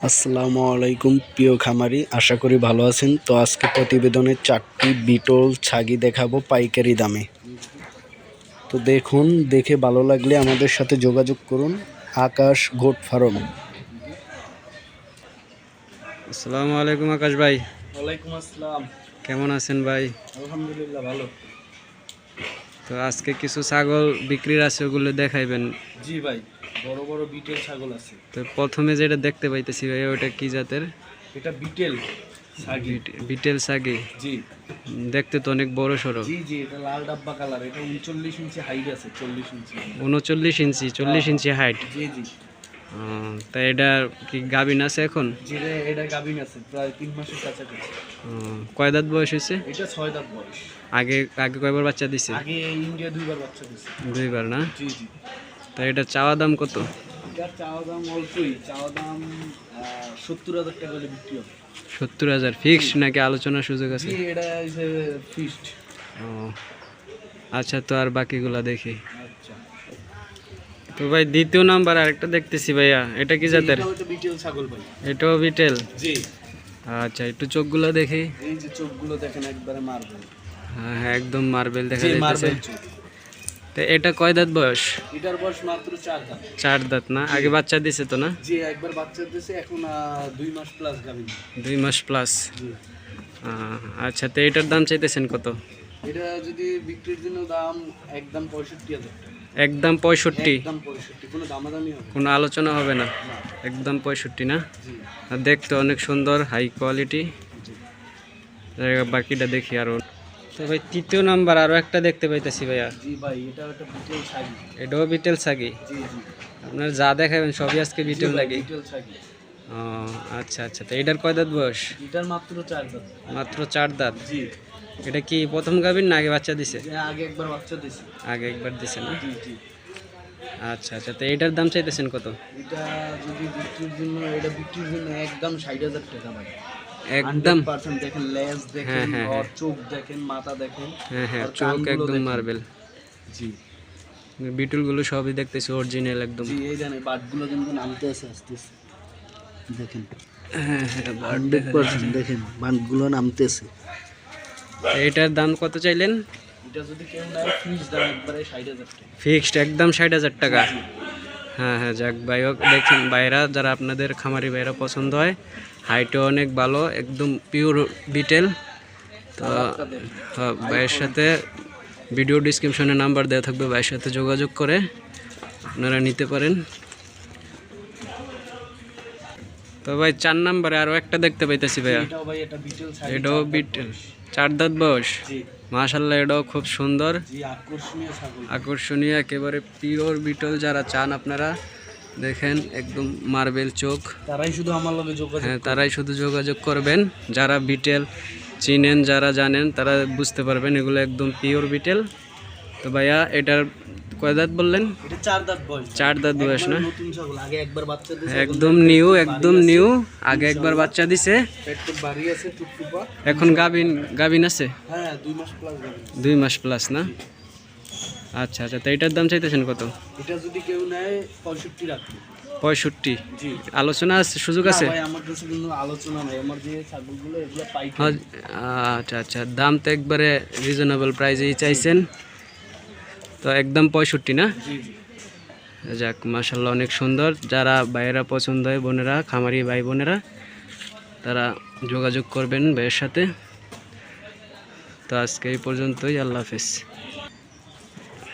আসসালামু আলাইকুম প্রিয় খামারি আশা করি ভালো আছেন। তো আজকে প্রতিবেদনে চারটি বিটল ছাগি দেখাবো পাইকারি দামে। তো দেখুন দেখে ভালো লাগলে আমাদের সাথে যোগাযোগ করুন। Akash goat farm. আসসালামু আলাইকুম আকাশ ভাই। ওয়ালাইকুম আসসালাম। কেমন আছেন ভাই? আলহামদুলিল্লাহ ভালো। তো আজকে কিছু ছাগল বিক্রির আছে ওগুলো দেখাইবেন। জি ভাই। বড় বড় বিটেল ছাগল আছে। তো প্রথমে যেটা দেখতে পাইতেছি ভাই ওটা কি জাতের? এটা বিটেল বিটেল সাগি। জি। দেখতে তো অনেক বড় সড়ো। জি জি এটা লাল ডাব্বা কালার। এটা উনচল্লিশ ইঞ্চি হাইট আছে চল্লিশ ইঞ্চি। উনচল্লিশ ইঞ্চি চল্লিশ ইঞ্চি হাইট জি জি। তা এটা কি গাবিন আছে এখন? জিরে এটা গাভিন আছে প্রায় তিন মাসের কাছাকাছি। কয় দাঁত বয়স হয়েছে? এটা ছয় দাঁত বয়স। আগে আগে কয়বার বাচ্চা দিছে? আগে ইন্ডিয়া দুইবার বাচ্চা দিছে। দুইবার না? জি জি। তা এটা চাওয়া দাম কত? চাওয়া দাম অল্পই চাওয়া দাম সত্তর হাজার টাকা করে বিক্রি হবে। সত্তর হাজার। ফিক্সড নাকি আলোচনার সুযোগ আছে? এটা ও আচ্ছা তো আর বাকিগুলা দেখি। আচ্ছা। তো ভাই দ্বিতীয় নাম্বার আরেকটা দেখতেছি ভাইয়া। এটা কি জাতের? এটাও বিটেল? জি। আচ্ছা একটু চোখগুলো দেখি। এই যে চোখগুলো দেখেন একবারে মারবেল হ্যাঁ হ্যাঁ একদম মার্বেল দেখা চোখ। তো এটা কয় দাঁত বয়স? এটার বয়স মাত্র চার দাম চার দাঁত না? আগে বাচ্চা দিছে তো না? জি একবার বাচ্চা দিয়েছে এখন দুই মাস প্লাস গাভিন দুই মাস প্লাস আচ্ছা তো এটার দাম চাইতেছেন কত? এটা যদি বিক্রির জন্য দাম একদম পঁয়ষট্টি হাজার একদম পঁয়ষট্টি? কোনো দামাদামি হবে কোনো আলোচনা হবে না? একদম পঁয়ষট্টি না? দেখতে অনেক সুন্দর হাই কোয়ালিটি বাকিটা দেখি আরও। তো ভাই তৃতীয় নাম্বার আরও একটা দেখতে পাইতেছি ভাইয়া। এটাও বিটেল সাগি আপনার যা দেখাবেন সবই আজকে বিটেল লাগে ও আচ্ছা আচ্ছা। তো এটার কয় দাঁত বয়স? এটার মাত্র চার দাম মাত্র চার দাঁত? জি। এটা কি প্রথম গাভীর না আগে বাচ্চা দিছে? আগে একবার বাচ্চা দিয়েছে আগে একবার দিছে না? আচ্ছা আচ্ছা। তো এটার দাম চাইতেছেন কত? এটা যদি বিক্রির জন্য এটা বিক্রির জন্য একদম ষাট হাজার টাকা ভাই। একদম। দেখেন লেজ দেখেন হ্যাঁ, হ্যাঁ, চোখ দেখেন মাথা দেখেন হ্যাঁ হ্যাঁ চোখ একদম মার্বেল জি। বিটুলগুলো সবই দেখতেছি অরিজিনাল একদম। জি এই জানে বাটগুলো কিন্তু নামতে আছে দেখেন। হ্যাঁ হ্যাঁ হান্ড্রেড পার্সেন্ট দেখেন বাটগুলো নামতেছে এটার দাম কত চাইলেন? এটা যদি কেউ নেয় ফিস দাম একবারে ষাট হাজার টাকা। ফিক্সড একদম টাকা। হ্যাঁ হ্যাঁ যাক ভাই হোক দেখছেন ভাইরা যারা আপনাদের খামারি ভাইরা পছন্দ হয় হাইটও অনেক ভালো একদম পিওর বিটেল তো হ্যাঁ, ভাইয়ের সাথে ভিডিও ডিসক্রিপশনে নাম্বার দেওয়া থাকবে ভাইয়ের সাথে যোগাযোগ করে আপনারা নিতে পারেন। তো ভাই চার নাম্বারে আরও একটা দেখতে পাইতেছি ভাইয়া। এটাও বিটেল চার দাঁত বয়স। মাশাল্লাহ এটাও খুব সুন্দর। আকর্ষণীয় একেবারে পিওর বিটল যারা চান আপনারা। দেখেন একদম মার্বেল চোখ। তারাই শুধু আমার লগে যোগাযোগ হ্যাঁ তারাই শুধু যোগাযোগ করবেন। যারা বিটেল চিনেন যারা জানেন তারা বুঝতে পারবেন এগুলো একদম পিওর বিটেল। তো ভাইয়া এটার কয় দাঁত বললেন? চার দাঁত বয়স। না? একদম নিউ একদম নিউ। আগে একবার বাচ্চা দিছে। এখন গাবিন গাবিন আছে? হ্যাঁ দুই মাস প্লাস না? আচ্ছা আচ্ছা। তো এটার দাম চাইতেছেন কত? এটা যদি কেউ নেয় পঁয়ষট্টি রাখবে। পঁয়ষট্টি? আলোচনা আছে সুযোগ আছে? আচ্ছা আচ্ছা। দাম তো একবারে রিজনেবল প্রাইসেই চাইছেন। তো একদম পঁয়ষট্টি না? যাক মাসাল্লাহ অনেক সুন্দর। যারা ভাইয়েরা পছন্দ হয় বোনেরা খামারি ভাই বোনেরা তারা যোগাযোগ করবেন ভাইয়ের সাথে। তো আজকে এই পর্যন্তই আল্লাহ হাফিজ।